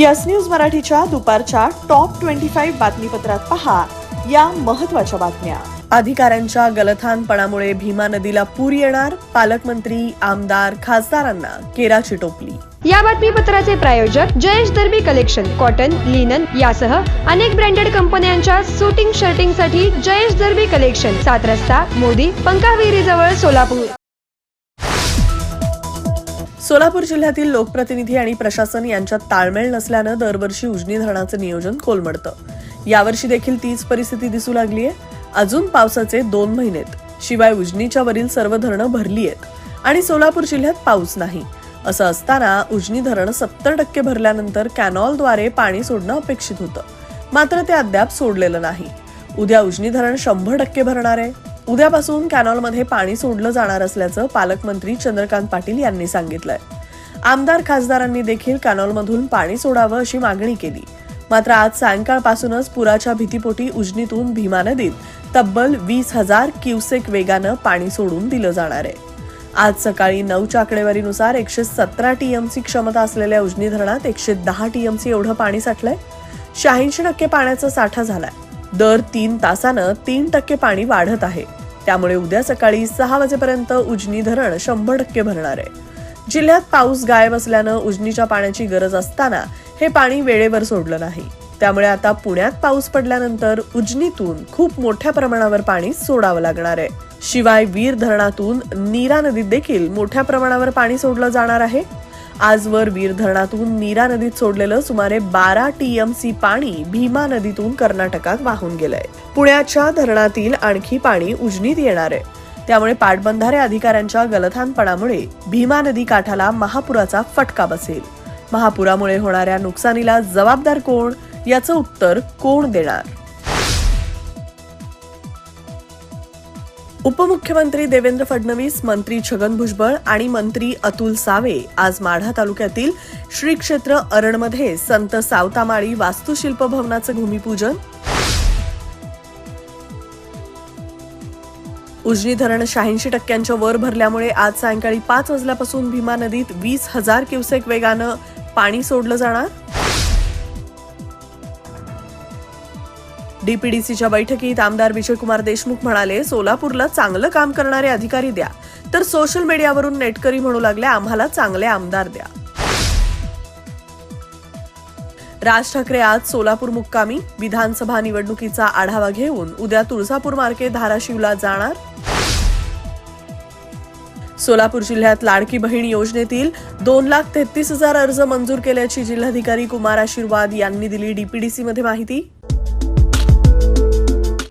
Yes news मराठीच्या दुपारच्या top twenty five बातमीपत्रात पहा या महत्त्वाच्या बातम्या. अधिकाऱ्यांच्या गलथानपणामुळे भीमा नदीला पूर येणार पालकमंत्री आमदार खासदारांना केराची टोपली. या बातमीपत्राचे प्रायोजक Jayesh Darbi collection cotton linen यासह अनेक ब्रँडेड कंपन्यांच्या सुटिंग शर्टिंगसाठी जयेश दर्बी कलेक्शन सात रस्ता मोदी पंकाविरी जवळ सोलापूर. सोलापूर जिल्ह्यातील लोकप्रतिनिधी आणि प्रशासन यांच्यात ताळमेळ नसल्यानं दरवर्षी उजनी धरणाचं नियोजन कोलमडतं. यावर्षी देखील तीच परिस्थिती दिसू लागली आहे अजून पावसाचे दोन महिनेत शिवाय उजनीच्या वरील सर्व धरणं भरली आहेत आणि सोलापूर जिल्ह्यात पाऊस नाही. असं असताना उजनी धरण सत्तर टक्के भरल्यानंतर कॅनॉलद्वारे पाणी सोडणं अपेक्षित होतं. मात्र ते अद्याप सोडलेलं नाही. उद्या उजनी धरण शंभर टक्के भरणार आहे. उद्यापासून कॅनॉलमध्ये पाणी सोडलं जाणार असल्याचं पालकमंत्री चंद्रकांत पाटील यांनी सांगितलंय. आमदार खासदारांनी देखील कॅनॉलमधून पाणी सोडावं अशी मागणी केली. मात्र आज सायंकाळपासूनच पुराच्या भीतीपोटी उजनीतून भीमा नदीत तब्बल वीस हजार क्युसेक वेगानं पाणी सोडून दिलं जाणार आहे. आज सकाळी नऊच्या आकडेवारीनुसार एकशे सतरा टीएमसी क्षमता असलेल्या उजनी धरणात एकशे दहा टीएमसी एवढं पाणी साठलंय. शहाऐंशी टक्के पाण्याचा साठा झालाय. दर तीन तासानं तीन टक्के पाणी वाढत आहे. त्यामुळे उद्या सकाळी सहा वाजेपर्यंत उजनी धरण शंभर टक्के भरणार आहे. जिल्ह्यात पाऊस गायब असल्यानं उजनीच्या पाण्याची गरज असताना हे पाणी वेळेवर सोडलं नाही. त्यामुळे आता पुण्यात पाऊस पडल्यानंतर उजनीतून खूप मोठ्या प्रमाणावर पाणी सोडावं लागणार आहे. शिवाय वीर धरणातून नीरा नदीत देखील मोठ्या प्रमाणावर पाणी सोडलं जाणार आहे. आजवर वीर धरणातून नीरा नदीत सोडलेलं सुमारे बारा टीएमसी पाणी भीमा नदीतून कर्नाटकात वाहून गेलंय. पुण्याच्या धरणातील आणखी पाणी उजनीत येणार आहे. त्यामुळे पाटबंधारे अधिकाऱ्यांच्या गलथानपणामुळे भीमा नदी काठाला महापुराचा फटका बसेल. महापुरामुळे होणाऱ्या नुकसानीला जबाबदार कोण? याचं उत्तर कोण देणार? उपमुख्यमंत्री देवेंद्र फडणवीस मंत्री छगन भुजबळ आणि मंत्री अतुल सावे आज माढा तालुक्यातील श्री क्षेत्र अरणमध्ये संत सावतामाळी वास्तुशिल्प भवनाचं भूमिपूजन. उजनी धरण शहाऐंशी टक्क्यांच्या वर भरल्यामुळे आज सायंकाळी पाच वाजल्यापासून भीमा नदीत वीस हजार क्युसेक वेगानं पाणी सोडलं जाणार. डीपीडीसीच्या बैठकीत आमदार विजयकुमार देशमुख म्हणाले सोलापूरला चांगलं काम करणारे अधिकारी द्या तर सोशल मीडियावरून नेटकरी म्हणू लागले आम्हाला चांगले आमदार द्या. राज ठाकरे आज सोलापूर मुक्कामी विधानसभा निवडणुकीचा आढावा घेऊन उद्या तुळजापूर मार्के धाराशिवला जाणार. सोलापूर जिल्ह्यात लाडकी बहीण योजनेतील दोन लाख तेहतीस हजार अर्ज मंजूर केल्याची जिल्हाधिकारी कुमार आशीर्वाद यांनी दिली डीपीडीसी मध्ये माहिती.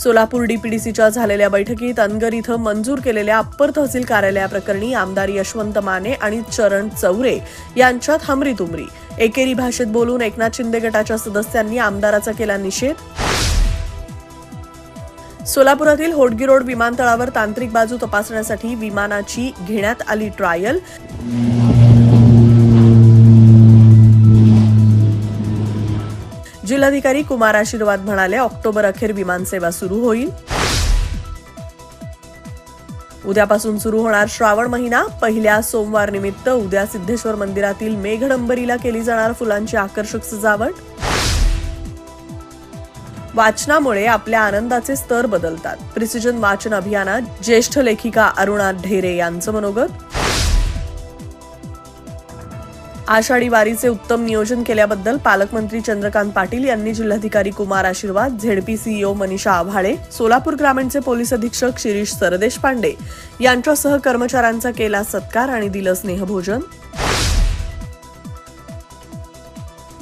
सोलापूर डीपीडीसीच्या झालेल्या बैठकीत अनगर इथं मंजूर केलेल्या अप्पर तहसील कार्यालयाप्रकरणी आमदार यशवंत माने आणि चरण चौरे यांच्यात हमरी तुमरी. एकेरी भाषेत बोलून एकनाथ शिंदे गटाच्या सदस्यांनी आमदाराचा केला निषेध. सोलापुरातील होडगी रोड विमानतळावर तांत्रिक बाजू तपासण्यासाठी विमानाची घेण्यात आली ट्रायल जिल्हाधिकारी कुमार आशीर्वाद म्हणाले ऑक्टोबर अखेर विमानसेवा सुरू होईल. उद्यापासून सुरू होणार श्रावण महिना. पहिल्या सोमवार निमित्त उद्या सिद्धेश्वर मंदिरातील मेघडंबरीला केली जाणार फुलांची आकर्षक सजावट. वाचनामुळे आपल्या आनंदाचे स्तर बदलतात. प्रिसिजन वाचन अभियानात ज्येष्ठ लेखिका अरुणा ढेरे यांचं मनोगत. आषाढी वारीचे उत्तम नियोजन केल्याबद्दल पालकमंत्री चंद्रकांत पाटील यांनी जिल्हाधिकारी कुमार आशीर्वाद झेडपी सीईओ मनीषा आभाळे सोलापूर ग्रामीणचे पोलीस अधीक्षक शिरीष सरदेश पांडे यांच्यासह कर्मचाऱ्यांचा केला सत्कार आणि दिलं स्नेहभोजन.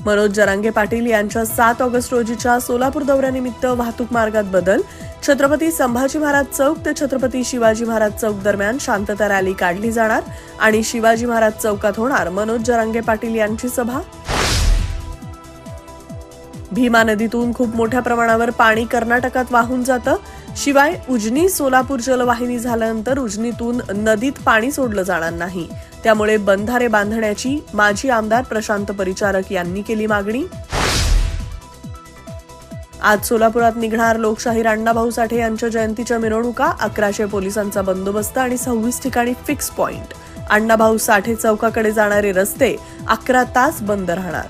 मनोज जरांगे पाटील यांच्या सात ऑगस्ट रोजीच्या सोलापूर दौऱ्यानिमित्त वाहतूक मार्गात बदल छत्रपती संभाजी महाराज चौक ते छत्रपती शिवाजी महाराज चौक दरम्यान शांतता रॅली काढली जाणार आणि शिवाजी महाराज चौकात होणार मनोज जरांगे पाटील यांची सभा. भीमा नदीतून खूप मोठ्या प्रमाणावर पाणी कर्नाटकात वाहून जातं. शिवाय उजनी सोलापूर जलवाहिनी झाल्यानंतर उजनीतून नदीत पाणी सोडलं जाणार नाही. त्यामुळे बंधारे बांधण्याची माजी आमदार प्रशांत परिचारक यांनी केली मागणी. आज सोलापुरात निघणार लोकशाहीर अण्णाभाऊ साठे यांच्या जयंतीच्या मिरवणुका अकराशे पोलिसांचा बंदोबस्त आणि सव्वीस ठिकाणी फिक्स पॉइंट अण्णाभाऊ साठे चौकाकडे जाणारे रस्ते अकरा तास बंद राहणार.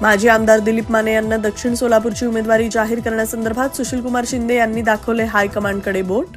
माजी आमदार दिलीप माने यांना दक्षिण सोलापूरची उमेदवारी जाहीर करण्यासंदर्भात सुशीलकुमार शिंदे यांनी दाखवले हायकमांडकडे बोट.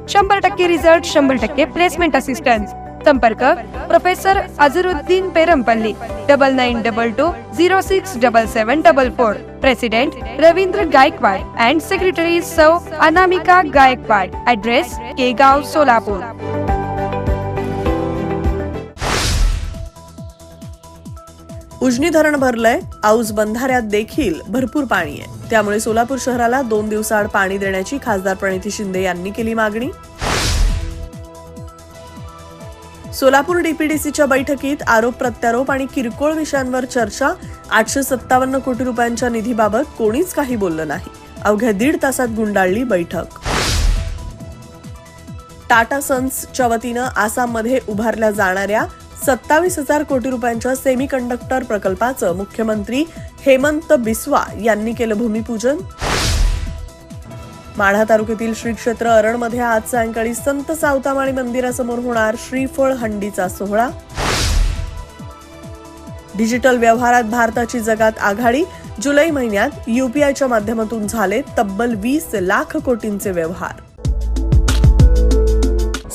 शंभर टक्के रिझल्ट शंभर टक्के प्लेसमेंट असिस्टन्स संपर्क professor Azharuddin Perampalli double nine double two zero six double seven double four president Ravindra Gaikwad and secretary सौ अनामिका गायकवाड ऍड्रेस केगाव सोलापूर उजनी धरण भरलंय औज बंधाऱ्यात देखील भरपूर पाणी आहे. त्यामुळे सोलापूर शहराला दोन दिवसाआड पाणी देण्याची खासदार प्रणिती शिंदे यांनी केली मागणी. सोलापूर डीपीडीसीच्या बैठकीत आरोप प्रत्यारोप आणि किरकोळ विषयांवर चर्चा आठशे सत्तावन्न कोटी रुपयांच्या निधीबाबत कोणीच काही बोललं नाही. अवघ्या दीड तासात गुंडाळली बैठक. टाटा सन्सच्या वतीनं आसाममध्ये उभारल्या जाणाऱ्या सत्तावीस हजार कोटी रुपयांच्या सेमी कंडक्टर प्रकल्पाचं मुख्यमंत्री हेमंत बिस्वा यांनी केलं भूमिपूजन. माढा तालुक्यातील श्री क्षेत्र अरणमध्ये आज सायंकाळी संत सावतामाळी मंदिरासमोर होणार श्रीफळ हंडीचा सोहळा. डिजिटल व्यवहारात भारताची जगात आघाडी. जुलै महिन्यात युपीआयच्या माध्यमातून झाले तब्बल वीस लाख कोटींचे व्यवहार.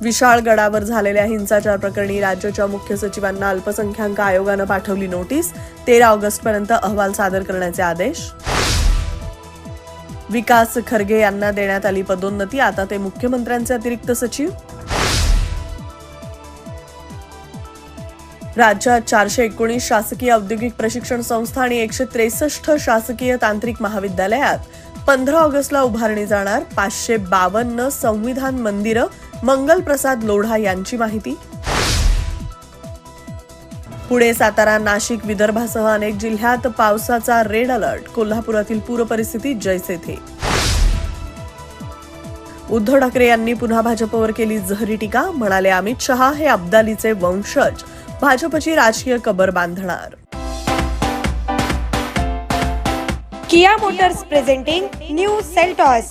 विशाळगडावर झालेल्या हिंसाचार प्रकरणी राज्याच्या मुख्य सचिवांना अल्पसंख्याक आयोगानं पाठवली नोटीस. तेरा ऑगस्ट पर्यंत अहवाल सादर करण्याचे आदेश. विकास खरगे यांना देण्यात आली पदोन्नती. आता ते मुख्यमंत्र्यांचे अतिरिक्त सचिव. राज्यात चारशे एकोणीस शासकीय औद्योगिक प्रशिक्षण संस्था आणि एकशे त्रेसष्ट शासकीय तांत्रिक महाविद्यालयात पंधरा ऑगस्टला उभारणी जाणार पाचशे बावन्न संविधान मंदिरं मंगल प्रसाद लोढा यांची माहिती. पुणे सातारा नाशिक विदर्भासह अनेक जिल्ह्यात पावसाचा रेड अलर्ट. कोल्हापुरातील पूरपरिस्थिती जैसे थे. उद्धव ठाकरे यांनी पुन्हा भाजपवर केली जहरी टीका. म्हणाले अमित शहा हे अब्दालीचे वंशज. भाजपची राजकीय कबर बांधणार. Kia motors presenting new Seltos.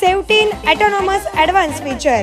Seventeen autonomous advance feature.